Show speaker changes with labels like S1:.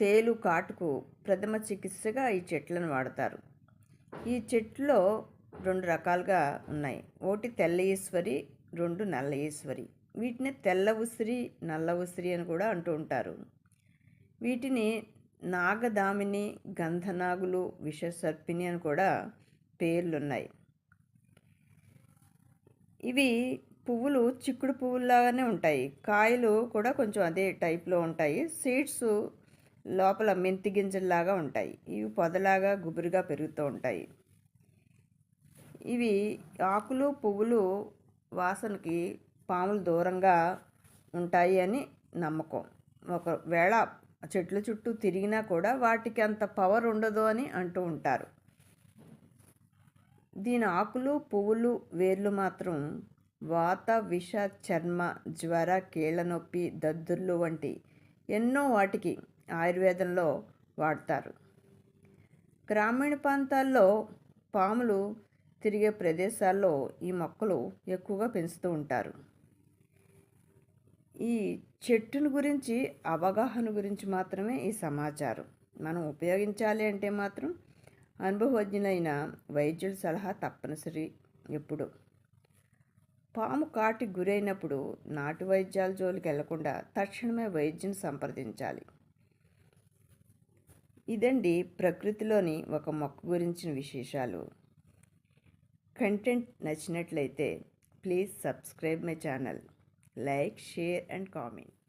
S1: తేలు కాటుకు ప్రథమ చికిత్సగా ఈ చెట్లను వాడతారు. ఈ చెట్లో రెండు రకాలుగా ఉన్నాయి. ఒకటి తెల్ల ఈశ్వరి రెండు నల్ల ఈశ్వరి వీటిని తెల్ల ఉసిరి నల్ల ఉసిరి అని కూడా అంటూ ఉంటారు. వీటిని నాగదామిని గంధనాగులు విషసర్పిణి అని కూడా పేర్లున్నాయి. ఇవి పువ్వులు చిక్కుడు పువ్వులాగానే ఉంటాయి. కాయలు కూడా కొంచెం అదే టైప్లో ఉంటాయి. సీడ్స్ లోపల మెంతి గింజల్లాగా ఉంటాయి. ఇవి పొదలాగా గుబురుగా పెరుగుతూ ఉంటాయి. ఇవి ఆకులు పువ్వులు వాసనకి పాములు దూరంగా ఉంటాయి అని నమ్మకం. ఒకవేళ చెట్ల చుట్టూ తిరిగినా కూడా వాటికి అంత పవర్ ఉండదు అని అంటూ ఉంటారు. దీని ఆకులు పువ్వులు వేర్లు మాత్రం వాత విష చర్మ జ్వర కీళ్ళ నొప్పి దద్దుర్లు వంటి ఎన్నో వాటికి ఆయుర్వేదంలో వాడతారు. గ్రామీణ ప్రాంతాల్లో పాములు తిరిగే ప్రదేశాల్లో ఈ మొక్కలు ఎక్కువగా పెంచుతూ ఉంటారు. ఈ చెట్టును గురించి అవగాహన గురించి మాత్రమే ఈ సమాచారం. మనం ఉపయోగించాలి అంటే మాత్రం అనుభవజ్ఞులైన వైద్యుల సలహా తప్పనిసరి ఎప్పుడు. పాము కాటి గురైనప్పుడు నాటు వైద్యాల జోలికి వెళ్ళకుండా తక్షణమే వైద్యుని సంప్రదించాలి. ఇదండి ప్రకృతిలోని ఒక మొక్క గురించిన విశేషాలు. కంటెంట్ నచ్చినట్లయితే please subscribe my channel. Like share and comment.